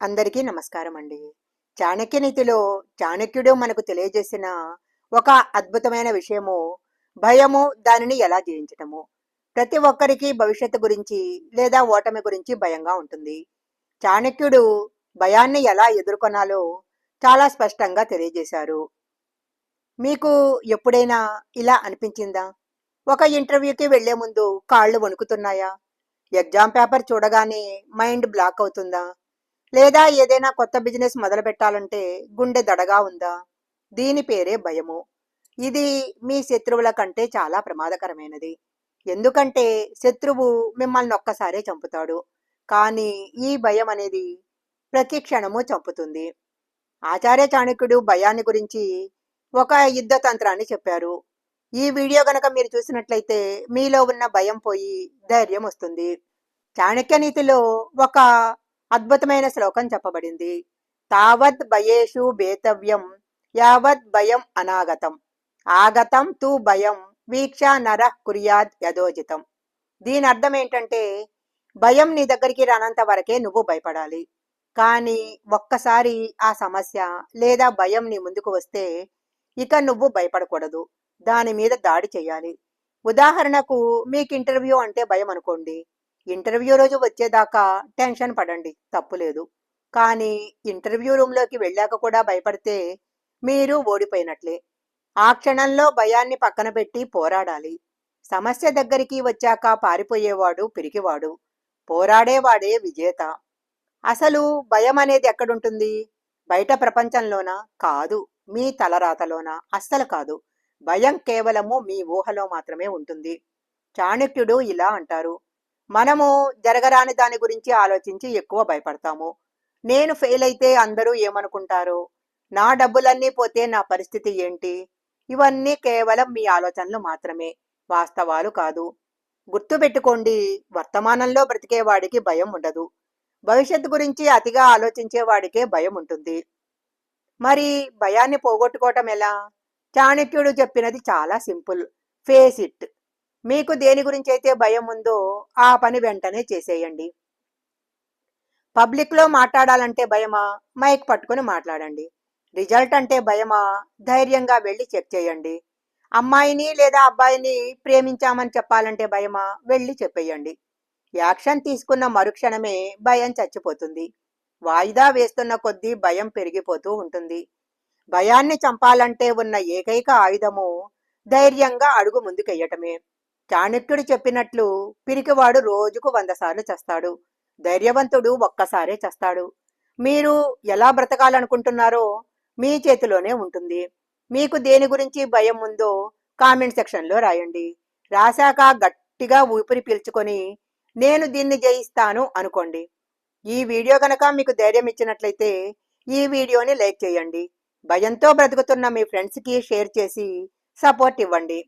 అందరికీ నమస్కారం అండి చాణక్య నీతిలో చాణక్యుడు మనకు తెలియజేసిన ఒక అద్భుతమైన విషయము భయము దానిని ఎలా జయించటము. ప్రతి ఒక్కరికి భవిష్యత్తు గురించి లేదా ఓటమి గురించి భయంగా ఉంటుంది. చాణక్యుడు భయాన్ని ఎలా ఎదుర్కొనాలో చాలా స్పష్టంగా తెలియజేశారు. మీకు ఎప్పుడైనా ఇలా అనిపించిందా? ఒక ఇంటర్వ్యూకి వెళ్ళే ముందు కాళ్ళు వణుకుతున్నాయా? ఎగ్జామ్ పేపర్ చూడగానే మైండ్ బ్లాక్ అవుతుందా? లేదా ఏదైనా కొత్త బిజినెస్ మొదలు పెట్టాలంటే గుండె దడగా ఉందా? దీని పేరే భయము. ఇది మీ శత్రువుల కంటే చాలా ప్రమాదకరమైనది. ఎందుకంటే శత్రువు మిమ్మల్ని ఒక్కసారే చంపుతాడు. కానీ ఈ భయం అనేది ప్రతి క్షణము చంపుతుంది. ఆచార్య చాణక్యుడు భయాన్ని గురించి ఒక యుద్ధ తంత్రాన్ని చెప్పారు. ఈ వీడియో గనక మీరు చూసినట్లయితే మీలో ఉన్న భయం పోయి ధైర్యం వస్తుంది. చాణక్య నీతిలో ఒక అద్భుతమైన శ్లోకం చెప్పబడింది. తావత్ భయేషు భేతవ్యం యావత్ భయం అనాగతం. ఆగతం తు భయం వీక్ష నర కుర్యాద్ యథోజితం దీని అర్థం ఏంటంటే భయం నీ దగ్గరికి రానంత వరకే నువ్వు భయపడాలి. కానీ ఒక్కసారి ఆ సమస్య లేదా భయం నీ ముందుకు వస్తే ఇక నువ్వు భయపడకూడదు. దాని మీద దాడి చేయాలి. ఉదాహరణకు మీకు ఇంటర్వ్యూ అంటే భయం అనుకోండి. ఇంటర్వ్యూ రోజు వచ్చేదాకా టెన్షన్ పడండి తప్పులేదు కానీ ఇంటర్వ్యూ రూమ్లోకి వెళ్ళాక కూడా భయపడితే మీరు ఓడిపోయినట్లే. ఆ క్షణంలో భయాన్ని పక్కన పెట్టి పోరాడాలి. సమస్య దగ్గరికి వచ్చాక పారిపోయేవాడు పిరికివాడు పోరాడేవాడే విజేత. అసలు భయం అనేది ఎక్కడుంటుంది? బయట ప్రపంచంలోనా? కాదు. మీ తలరాతలోనా? అస్సలు కాదు. భయం కేవలము మీ ఊహలో మాత్రమే ఉంటుంది. చాణక్యుడు ఇలా అంటారు. మనము జరగరాని దాని గురించి ఆలోచించి ఎక్కువ భయపడతాము. నేను ఫెయిల్ అయితే అందరూ ఏమనుకుంటారు? నా డబ్బులన్నీ పోతే నా పరిస్థితి ఏంటి? ఇవన్నీ కేవలం మీ ఆలోచనలు మాత్రమే వాస్తవాలు కాదు. గుర్తుపెట్టుకోండి వర్తమానంలో బ్రతికేవాడికి భయం ఉండదు. భవిష్యత్తు గురించి అతిగా ఆలోచించేవాడికే భయం ఉంటుంది. మరి భయాన్ని పోగొట్టుకోవటం ఎలా? చాణక్యుడు చెప్పినది చాలా సింపుల్ ఫేస్ ఇట్. మీకు దేని గురించి అయితే భయం ఉందో ఆ పని వెంటనే చేసేయండి. పబ్లిక్లో మాట్లాడాలంటే భయమా? మైక్ పట్టుకుని మాట్లాడండి. రిజల్ట్ అంటే భయమా? ధైర్యంగా వెళ్ళి చెక్ చేయండి. అమ్మాయిని లేదా అబ్బాయిని ప్రేమించామని చెప్పాలంటే భయమా? వెళ్ళి చెప్పేయండి. యాక్షన్ తీసుకున్న మరుక్షణమే భయం చచ్చిపోతుంది. వాయిదా వేస్తున్న కొద్దీ భయం పెరిగిపోతూ ఉంటుంది. భయాన్ని చంపాలంటే ఉన్న ఏకైక ఆయుధము ధైర్యంగా అడుగు ముందుకెయ్యటమే. చాణక్యుడు చెప్పినట్లు పిరికివాడు రోజుకు వంద సార్లు చస్తాడు. ధైర్యవంతుడు ఒక్కసారే చస్తాడు. మీరు ఎలా బ్రతకాలనుకుంటున్నారో మీ చేతిలోనే ఉంటుంది. మీకు దేని గురించి భయం ఉందో కామెంట్ సెక్షన్లో రాయండి. రాశాక గట్టిగా ఊపిరి పీల్చుకొని నేను దీన్ని జయిస్తాను అనుకోండి. ఈ వీడియో కనుక మీకు ధైర్యం ఇచ్చినట్లయితే ఈ వీడియోని లైక్ చేయండి. భయంతో బ్రతుకుతున్న మీ ఫ్రెండ్స్కి షేర్ చేసి సపోర్ట్ ఇవ్వండి.